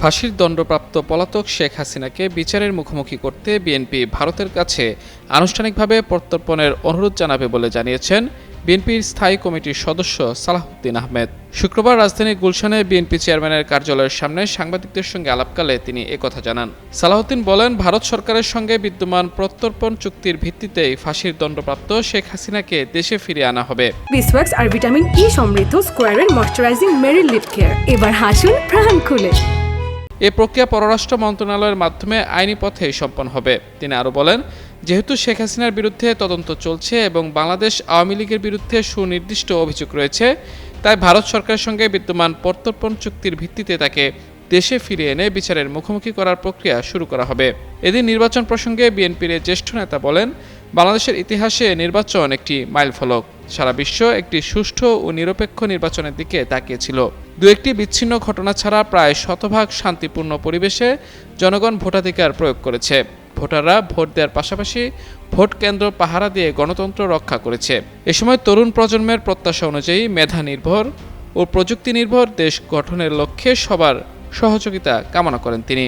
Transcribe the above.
ফাঁসির দণ্ডপ্রাপ্ত পলাতক শেখ হাসিনাকে বিচারের মুখোমুখি করতে বিএনপি ভারতের কাছে আনুষ্ঠানিকভাবে প্রত্যর্পণের অনুরোধ জানাবে বলে জানিয়েছেন বিএনপির স্থায়ী কমিটির সদস্য সালাহউদ্দিন আহমেদ। শুক্রবার রাজধানীর গুলশানে বিএনপি চেয়ারম্যানের কার্যালয়ের সামনে সাংবাদিকদের সঙ্গে আলাপকালে তিনি একথা জানান। সালাহউদ্দিন বলেন, ভারত সরকারের সঙ্গে বিদ্যমান প্রত্যর্পণ চুক্তির ভিত্তিতেই ফাঁসির দণ্ডপ্রাপ্ত শেখ হাসিনাকে দেশে ফিরিয়ে আনা হবে। আর ভিটামিন ই সমৃদ্ধ স্কোয়ারের মেরি লিপ কেয়ার এবার হাসুন প্রাণ খুলে। এ প্রক্রিয়া পররাষ্ট্র মন্ত্রণালয়ের মাধ্যমে আইনি পথে সম্পন্ন হবে। তিনি আরও বলেন, যেহেতু শেখ হাসিনার বিরুদ্ধে তদন্ত চলছে এবং বাংলাদেশ আওয়ামী লীগের বিরুদ্ধে সুনির্দিষ্ট অভিযোগ রয়েছে, তাই ভারত সরকারের সঙ্গে বিদ্যমান প্রত্যর্পণ চুক্তির ভিত্তিতে তাকে দেশে ফিরিয়ে এনে বিচারের মুখোমুখি করার প্রক্রিয়া শুরু করা হবে। এদিন নির্বাচন প্রসঙ্গে বিএনপির জ্যেষ্ঠ নেতা বলেন, বাংলাদেশের ইতিহাসে নির্বাচন একটি মাইলফলক। সারা বিশ্ব একটি সুষ্ঠু ও নিরপেক্ষ নির্বাচনের দিকে তাকিয়েছিল। দু একটি বিচ্ছিন্ন ঘটনা ছাড়া প্রায় শতভাগ শান্তিপূর্ণ পরিবেশে জনগণ ভোটাধিকার প্রয়োগ করেছে। ভোটাররা ভোট দেওয়ার পাশাপাশি ভোট কেন্দ্র পাহারা দিয়ে গণতন্ত্র রক্ষা করেছে। এ সময় তরুণ প্রজন্মের প্রত্যাশা অনুযায়ী মেধা নির্ভর ও প্রযুক্তি নির্ভর দেশ গঠনের লক্ষ্যে সবার সহযোগিতা কামনা করেন তিনি।